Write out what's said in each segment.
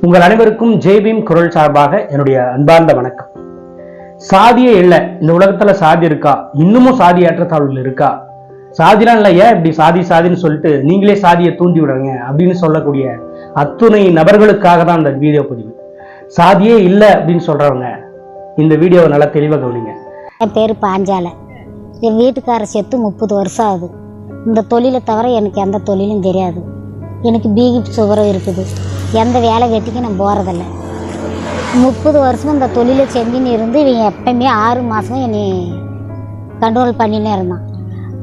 உங்கள் அனைவருக்கும் ஜெய்பீம் குரல் சார்பாக என்னுடைய அன்பார்ந்த வணக்கம். சாதியே இல்லை இந்த உலகத்துல சாதி இருக்கா? இன்னமும் சாதி ஏற்றத்தாழ்வுகள் இருக்கா? சாதிலாம் இல்லை ஏன் இப்படி சாதி சாதின்னு சொல்லிட்டு நீங்களே சாதியை தூண்டி விடுறீங்க அப்படின்னு சொல்லக்கூடிய அத்துணை நபர்களுக்காக தான் இந்த வீடியோ பதிவு. சாதியே இல்லை அப்படின்னு சொல்றவங்க இந்த வீடியோவை நல்லா தெளிவாக கவனிங்க. என் பேர் பாஞ்சால. என் வீட்டுக்காரர் செத்து முப்பது வருஷம் ஆகுது. இந்த தொழிலை தவிர எனக்கு எந்த தொழிலும் தெரியாது. எனக்கு பீகி சுகரம் இருக்குது. எந்த வேலை வெட்டிக்கும் நான் போகிறதில்ல முப்பது வருஷம் இந்த தொழிலை செஞ்சுன்னு இருந்து இவன் எப்பயுமே ஆறு மாதம் என்னை கண்ட்ரோல் பண்ணினே இருந்தான்.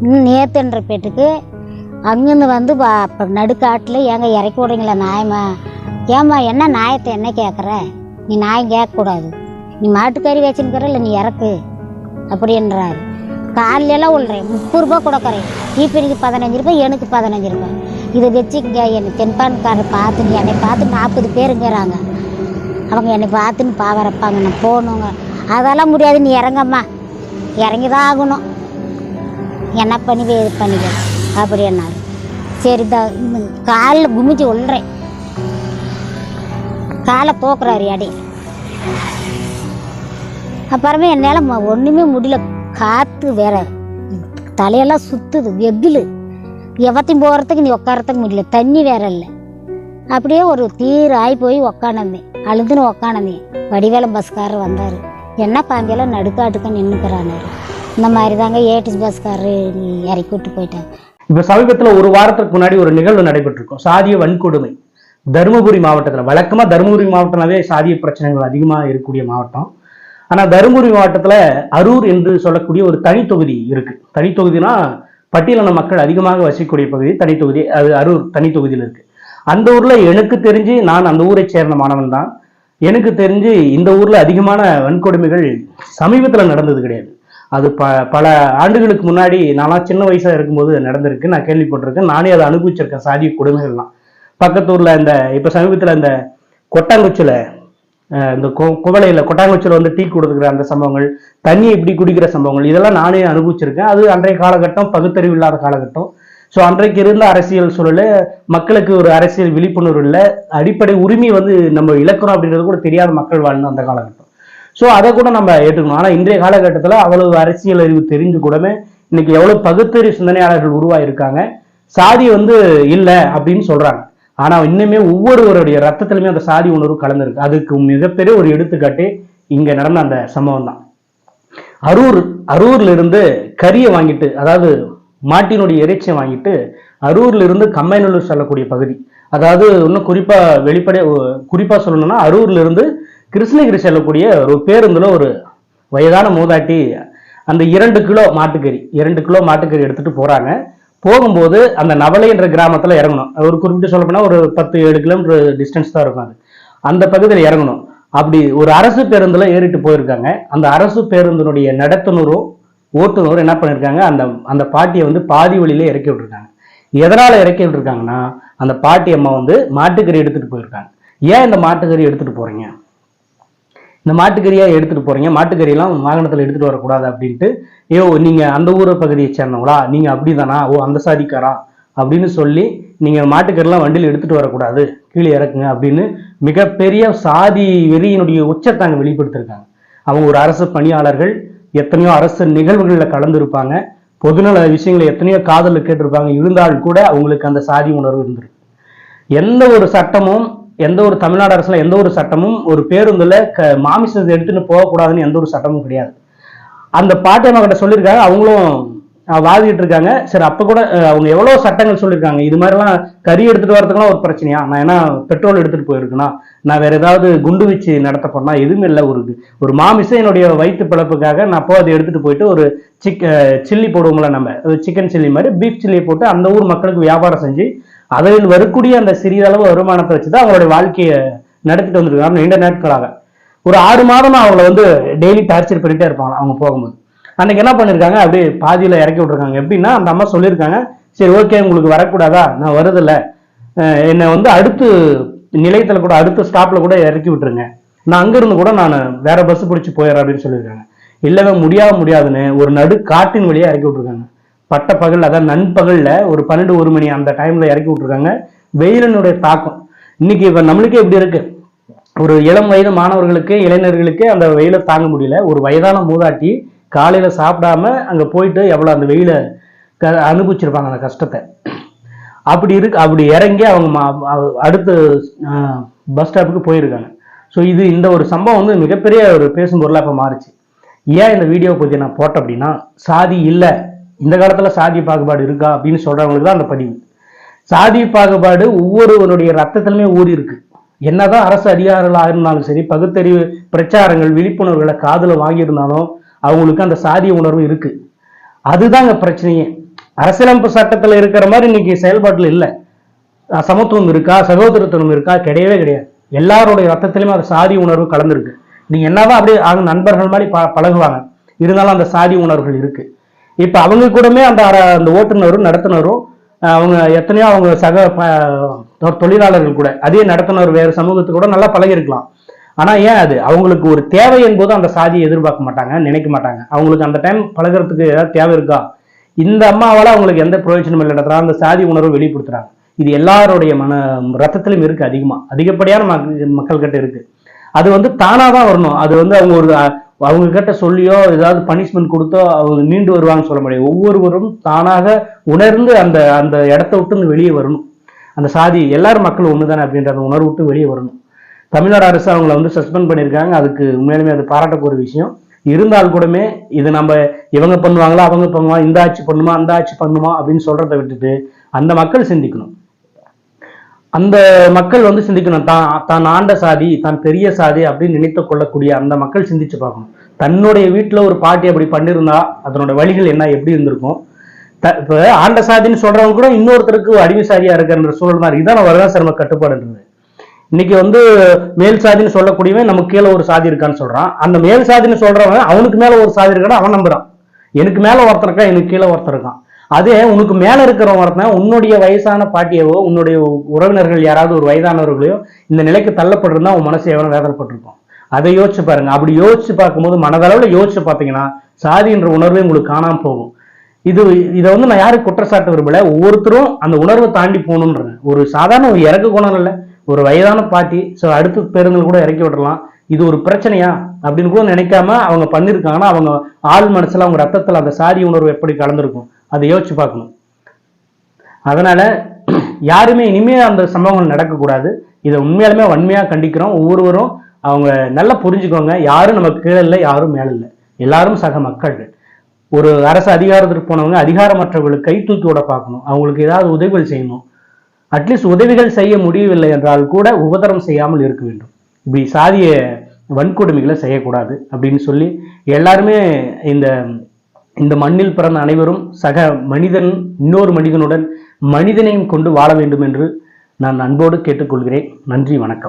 நேத்துன்ற பேட்டுக்கு அங்கேருந்து வந்து பா- நடுக்காட்டில் ஏங்க இறக்கி விடுறீங்களா நாயம்மா? ஏம்மா என்ன நாயத்தை என்ன கேட்குற நீ நாயம் கேட்கக்கூடாது நீ மாட்டுக்கறி வச்சுருக்கிற இல்லை நீ இறக்கு. அப்படின்றாரு. காலையில எல்லாம் விழுறேன் முப்பது ரூபா கொடுக்குறேன் இப்போ எனக்கு பதினஞ்சு ரூபாய் எனக்கு பதினஞ்சு ரூபாய். இதை வச்சுக்கங்க என்னை தென்பான்காரர் பார்த்துங்க என்னை பார்த்து நாற்பது பேருங்கிறாங்க. அவங்க என்னை பார்த்துன்னு பாவரப்பாங்க நான் போகணுங்க. அதெல்லாம் முடியாது நீ இறங்கம்மா. இறங்கி தான் ஆகணும். என்ன பண்ணி இது பண்ணிக்க அப்படின்னாரு சரி தான் காலில் குமிச்சு விழுறேன் காலை தோக்குறாரு அடி. அப்புறமே என்னால் ம- முடியல. காற்று வேற தலையெல்லாம் சுற்றுது வெகுலு எவத்தையும் போகிறதுக்கு நீ உட்காரத்துக்கு முடியல. தண்ணி வேற இல்லை. அப்படியே ஒரு தீர் ஆகி போய் உக்கானந்தேன் அழுதுன்னு உக்கானந்தேன் வடிவேலம் பஸ்காரர் வந்தார். என்ன பாங்கெல்லாம் நடுக்காட்டுக்கு நின்றுக்கிறானாரு இந்த மாதிரி தாங்க ஏடிஎஸ் பஸ்காரரு இறக்கி விட்டு போயிட்டாங்க இப்ப சமீபத்தில் ஒரு வாரத்துக்கு முன்னாடி ஒரு நிகழ்வு நடைபெற்றிருக்கும். சாதிய வன்கொடுமை. தருமபுரி மாவட்டத்துல. வழக்கமா தருமபுரி மாவட்டம்னாவே சாதிய பிரச்சனைகள் அதிகமா இருக்கக்கூடிய மாவட்டம். ஆனா தருமபுரி மாவட்டத்துல அரூர் என்று சொல்லக்கூடிய ஒரு தனி தொகுதி இருக்கு. தனி தொகுதினா பட்டியலின மக்கள் அதிகமாக வசிக்கக்கூடிய பகுதி தனித்தொகுதி அது அரூர் தனித்தொகுதியில் இருக்குது இருக்கு. அந்த ஊர்ல எனக்கு தெரிஞ்சு நான் அந்த ஊரை சேர்ந்த மாணவன் தான். எனக்கு தெரிஞ்சு இந்த ஊர்ல அதிகமான வன்கொடுமைகள் சமீபத்தில் நடந்தது கிடையாது. அது ப பல ஆண்டுகளுக்கு முன்னாடி நான்லாம் சின்ன வயசாக இருக்கும்போது நடந்திருக்கு. நான் கேள்விப்பட்டிருக்கேன். நானே அதை அனுபவிச்சிருக்கேன். சாதிய கொடுமைகள்லாம். பக்கத்து ஊர்ல இந்த இப்போ சமீபத்தில் இந்த கொட்டாங்குச்சில இந்த கொ குவளையில கொட்டாங்குச்சியில் வந்து டீ கொடுக்குற அந்த சம்பவங்கள் தண்ணி இப்படி குடிக்கிற சம்பவங்கள் இதெல்லாம் நானே அனுபவிச்சிருக்கேன். அது அன்றைய காலகட்டம் பகுத்தறிவு இல்லாத காலகட்டம். ஸோ அன்றைக்கு இருந்த அரசியல் சூழலில் மக்களுக்கு ஒரு அரசியல் விழிப்புணர்வு இல்லை. அடிப்படை உரிமை வந்து நம்ம இழக்கிறோம் அப்படின்றது கூட தெரியாத மக்கள் வாழ்ந்த அந்த காலகட்டம். ஸோ அதை கூட நம்ம ஏற்றுக்கணும். ஆனால் இன்றைய காலகட்டத்தில் அவ்வளவு அரசியல் அறிவு தெரிஞ்சு கூடமே இன்னைக்கு எவ்வளவு பகுத்தறிவு சிந்தனையாளர்கள் உருவாயிருக்காங்க. சாதி வந்து இல்லை அப்படின்னு சொல்றாங்க. ஆனால் இன்னுமே ஒவ்வொருவருடைய ரத்தத்திலுமே அந்த சாதி உணர்வு கலந்துருக்கு. அதுக்கு மிகப்பெரிய ஒரு எடுத்துக்காட்டு இங்கே நடந்த அந்த சம்பவம் தான். அரூர் அரூர்ல இருந்து கறியை வாங்கிட்டு அதாவது மாட்டினுடைய இறைச்சியை வாங்கிட்டு அரூர்ல இருந்து கம்மைநல்லூர் செல்லக்கூடிய பகுதி. அதாவது இன்னும் குறிப்பா வெளிப்படை குறிப்பா சொல்லணும்னா அரூர்ல இருந்து கிருஷ்ணகிரி செல்லக்கூடிய ஒரு பேருந்துல ஒரு வயதான மூதாட்டி அந்த இரண்டு கிலோ மாட்டுக்கறி இரண்டு கிலோ மாட்டுக்கறி எடுத்துட்டு போறாங்க. போகும்போது அந்த நவலை என்ற இறங்கணும். ஒரு குறிப்பிட்டு சொல்லப்போனால் ஒரு பத்து ஏழு கிலோமீட்டர் டிஸ்டன்ஸ் தான் இருக்கும் அது. அந்த பகுதியில் இறங்கணும். அப்படி ஒரு அரசு பேருந்தில் ஏறிட்டு போயிருக்காங்க. அந்த அரசு பேருந்தினுடைய நடத்துனரும் ஓட்டுநரும் என்ன பண்ணியிருக்காங்க அந்த அந்த பாட்டியை வந்து பாதி வழியில இறக்கி விட்டுருக்காங்க. எதனால் இறக்கி விட்டுருக்காங்கன்னா அந்த பாட்டி அம்மா வந்து மாட்டுக்கறி எடுத்துகிட்டு போயிருக்காங்க. ஏன் இந்த மாட்டுக்கறி எடுத்துகிட்டு போகிறீங்க இந்த மாட்டுக்கறியாக எடுத்துகிட்டு போறீங்க. மாட்டுக்கறியெல்லாம் வாகனத்தில் எடுத்துகிட்டு வரக்கூடாது அப்படின்ட்டு ஏ நீங்கள் அந்த ஊரை பகுதியை சேர்ந்தவங்களா? அப்படி தானா ஓ அந்த சாதிக்காரா? அப்படின்னு சொல்லி நீங்கள் மாட்டுக்கறிலாம் வண்டியில் எடுத்துகிட்டு வரக்கூடாது. கீழே இறக்குங்க அப்படின்னு மிகப்பெரிய சாதி வெறியினுடைய உச்சத்தை அங்கே வெளிப்படுத்திருக்காங்க. அவங்க ஒரு அரசு பணியாளர்கள் எத்தனையோ அரசு நிகழ்வுகளில் கலந்துருப்பாங்க. பொதுநல விஷயங்களை எத்தனையோ காதலில் கேட்டிருப்பாங்க. இருந்தால் கூட அவங்களுக்கு அந்த சாதி உணர்வு இருந்திருக்கு. எந்த ஒரு சட்டமும் எந்த ஒரு தமிழ்நாடு அரசுல எந்த ஒரு சட்டமும் ஒரு பேருந்துல க மாமிசத்தை எடுத்துன்னு போகக்கூடாதுன்னு எந்த ஒரு சட்டமும் கிடையாது. அந்த பாட்டி அம்மா கிட்ட சொல்லியிருக்காங்க அவங்களும் வாதிட்டு இருக்காங்க. சரி அப்ப கூட அவங்க எவ்வளவு சட்டங்கள் சொல்லியிருக்காங்க? இது மாதிரிலாம் கறி எடுத்துட்டு வரதுக்குலாம் ஒரு பிரச்சனையா? நான் என்ன பெட்ரோல் எடுத்துட்டு போயிருக்கேனா நான் வேற ஏதாவது குண்டு வச்சு நடத்த போனா எதுவும் இல்லை. ஒரு ஒரு மாமிசம் என்னுடைய வயிற்று பிழப்புக்காக நான் அப்போ அதை எடுத்துட்டு போயிட்டு ஒரு சிக் சில்லி போடுவோம்ல நம்ம சிக்கன் சில்லி மாதிரி பீஃப் சில்லி போட்டு அந்த ஊர் மக்களுக்கு வியாபாரம் செஞ்சு அதில் வரக்கூடிய அந்த சிறிதளவு வருமானத்தை வச்சு தான் அவங்களுடைய வாழ்க்கையை நடத்திட்டு வந்திருக்காங்க. நீண்ட நாட்களாக. ஒரு ஆறு மாதமா அவங்கள வந்து டெய்லி டார்ச்சர் பண்ணிட்டே இருப்பாங்க அவங்க போகும்போது. அன்னைக்கு என்ன பண்ணிருக்காங்க? அப்படியே பாதியில இறக்கி விட்டுருக்காங்க. எப்படின்னா அந்த அம்மா சொல்லியிருக்காங்க சரி ஓகே உங்களுக்கு வரக்கூடாதா? நான் வருதில்ல. என்னை வந்து அடுத்து நிலையத்தில் கூட அடுத்த ஸ்டாப்ல கூட இறக்கி விட்டுருங்க. நான் அங்கிருந்து கூட நான் வேற பஸ் பிடிச்சி போயிடுறேன் அப்படின்னு சொல்லியிருக்காங்க. இல்லவே முடியாது முடியாதுன்னு ஒரு நடு காட்டின் வழியாக இறக்கி விட்டுருக்காங்க. பட்ட பகல் அதாவது நண்பகலில் ஒரு பன்னெண்டு ஒரு மணி அந்த டைமில் இறக்கி விட்டுருக்காங்க. வெயிலனுடைய தாக்கம். இன்னைக்கு இப்போ நம்மளுக்கே இப்படி இருக்கு. ஒரு இளம் வயது மாணவர்களுக்கு இளைஞர்களுக்கு அந்த வெயிலை தாங்க முடியல. ஒரு வயதான மூதாட்டி காலையில் சாப்பிடாம அங்கே போயிட்டு எவ்வளோ அந்த வெயிலை க அனுபவிச்சிருப்பாங்க அந்த கஷ்டத்தை. அப்படி இருக்கு அப்படி இறங்கி அவங்க அடுத்த அடுத்து பஸ் ஸ்டாப்புக்கு போயிருக்காங்க. ஸோ இது இந்த ஒரு சம்பவம் வந்து மிகப்பெரிய ஒரு பேசும் பொருளாக இப்போ மாறுச்சு. ஏன் இந்த வீடியோ பற்றி நான் போட்டேன் அப்படின்னா சாதி இல்லை. இந்த காலத்தில் சாதி பாகுபாடு இருக்கா அப்படின்னு சொல்கிறவங்களுக்கு தான் அந்த பதிவு. சாதி பாகுபாடு ஒவ்வொருவருடைய ரத்தத்திலுமே ஊறி இருக்கு. என்னதான் அரசு அதிகாரிகளாக இருந்தாலும் சரி பகுத்தறிவு பிரச்சாரங்கள் விழிப்புணர்வுகளை காதில் வாங்கியிருந்தாலும் அவங்களுக்கு அந்த சாதிய உணர்வு இருக்கு. அதுதாங்க பிரச்சனையே. அரசியலமைப்பு சட்டத்தில் இருக்கிற மாதிரி இன்னைக்கு செயல்பாட்டில் இல்லை. சமத்துவம் இருக்கா சகோதரத்துவம் இருக்கா கிடையவே கிடையாது. எல்லாருடைய ரத்தத்திலுமே அந்த சாதி உணர்வு கலந்துருக்கு. நீங்க என்னதான் அப்படியே அவங்க நண்பர்கள் மாதிரி ப பழகுவாங்க. இருந்தாலும் அந்த சாதி உணர்வுகள் இருக்குது இப்போ அவங்க கூடமே அந்த அந்த ஓட்டுநரும் நடத்துனரும் அவங்க எத்தனையோ அவங்க சக தொழிலாளர்கள் கூட அதே நடத்துனர் வேறு சமூகத்து கூட நல்லா பழகிருக்கலாம். ஆனால் ஏன் அது? அவங்களுக்கு ஒரு தேவை என்பது அந்த சாதியை எதிர்பார்க்க மாட்டாங்க நினைக்க மாட்டாங்க. அவங்களுக்கு அந்த டைம் பழகுறதுக்கு ஏதாவது தேவை இருக்கா? இந்த அம்மாவால் அவங்களுக்கு எந்த பிரயோஜனமும் இல்லை. இல்லைன்றதுனால அந்த சாதி உணர்வு வெளிப்படுத்துறாங்க. இது எல்லாருடைய மன ரத்தத்திலும் இருக்குது அதிகமாக அதிகப்படியான மக்கள் மக்கள்கிட்ட இருக்குது அது வந்து தானாக தான் வரணும். அது வந்து அவங்க ஒரு அவங்க கிட்ட சொல்லியோ ஏதாவது பனிஷ்மெண்ட் கொடுத்தோ அவங்க மீண்டு வருவாங்கன்னு சொல்ல முடியாது. ஒவ்வொருவரும் தானாக உணர்ந்து அந்த அந்த இடத்த விட்டு வெளியே வரணும். அந்த சாதி எல்லாரும் மக்கள் ஒண்ணுதானே அப்படின்ற அந்த உணர்வு விட்டு வெளியே வரணும். தமிழ்நாடு அரசு அவங்கள வந்து சஸ்பெண்ட் பண்ணியிருக்காங்க. அதுக்கு உண்மையிலுமே அது பாராட்டக்கூடிய விஷயம். இருந்தால் கூடமே இது நம்ம இவங்க பண்ணுவாங்களா அவங்க பண்ணுவாங்க இந்த ஆட்சி பண்ணுமா அந்த ஆட்சி பண்ணுமா அப்படின்னு சொல்றதை விட்டுட்டு அந்த மக்கள் சிந்திக்கணும். அந்த மக்கள் வந்து சிந்திக்கணும். தான் தான் ஆண்ட சாதி தான் பெரிய சாதி அப்படின்னு நினைத்து கொள்ளக்கூடிய அந்த மக்கள் சிந்திச்சு பார்க்கணும். தன்னுடைய வீட்டில் ஒரு பாட்டி அப்படி பண்ணியிருந்தா அதனோட வழிகள் என்ன எப்படி இருந்திருக்கும்? த இப்போ ஆண்ட சாதின்னு சொல்கிறவங்க கூட இன்னொருத்தருக்கு அடிமை சாதியாக இருக்கிற சூழல் தான் இதான் வரதான் சிரம கட்டுப்பாடுன்றது. இன்னைக்கு வந்து மேல் சாதின்னு சொல்லக்கூடியவன் நமக்கு கீழே ஒரு சாதி இருக்கான்னு சொல்கிறான் அந்த மேல் சாதின்னு சொல்கிறவன் அவனுக்கு மேலே ஒரு சாதி இருக்கான்னு அவன் நம்புறான். எனக்கு மேலே ஒருத்தர் இருக்கான் எனக்கு கீழே ஒருத்தர் இருக்கான். அதே உனக்கு மேல இருக்கிறவங்க ஒருத்தன் உன்னுடைய வயசான பாட்டியவோ உன்னுடைய உறவினர்கள் யாராவது ஒரு வயதானவர்களையோ இந்த நிலைக்கு தள்ளப்பட்டிருந்தா உன் மனசு எவ்வளவு வேதனைப்பட்டிருக்கும். அதை யோசிச்சு பாருங்க. அப்படி யோசிச்சு பார்க்கும்போது மனதளவுல யோசிச்சு பார்த்தீங்கன்னா சாதின்ற உணர்வே உங்களுக்கு காணாம போகும். இது இதை வந்து நான் யாரும் குற்றச்சாட்டு விரும்பல. ஒவ்வொருத்தரும் அந்த உணர்வை தாண்டி போகணுன்றேன். ஒரு சாதாரண ஒரு இறக்க குணம் இல்லை. ஒரு வயதான பாட்டி ஸோ அடுத்த பேருந்துல கூட இறக்கி விடலாம். இது ஒரு பிரச்சனையா? அப்படின்னு கூட நினைக்காம அவங்க பண்ணியிருக்காங்கன்னா அவங்க ஆள் மனசுல அவங்க ரத்தத்தில் அந்த சாதி உணர்வு எப்படி கலந்துருக்கும்? அதை யோசிச்சு பார்க்கணும். அதனால யாருமே இனிமேல் அந்த சம்பவங்கள் நடக்கக்கூடாது. இதை உண்மையாலுமே வன்மையாக கண்டிக்கிறோம். ஒவ்வொருவரும் அவங்க நல்லா புரிஞ்சுக்கோங்க. யாரும் நமக்கு கீழே இல்லை யாரும் மேலே இல்லை. எல்லாரும் சக மக்கள். ஒரு அரசு அதிகாரத்திற்கு போனவங்க அதிகாரமற்றவர்களுக்கு கை தூக்கி விட பார்க்கணும். அவங்களுக்கு ஏதாவது உதவிகள் செய்யணும். அட்லீஸ்ட் உதவிகள் செய்ய முடியவில்லை என்றால் கூட உபதரம் செய்யாமல் இருக்க வேண்டும். இப்படி சாதிய வன்கொடுமைகளை செய்யக்கூடாது அப்படின்னு சொல்லி எல்லாருமே இந்த இந்த மண்ணில் பிறந்த அனைவரும் சக மனிதன் இன்னொரு மனிதனுடன் மனிதனையும் கொண்டு வாழ வேண்டும் என்று நான் அன்போடு கேட்டுக்கொள்கிறேன். நன்றி வணக்கம்.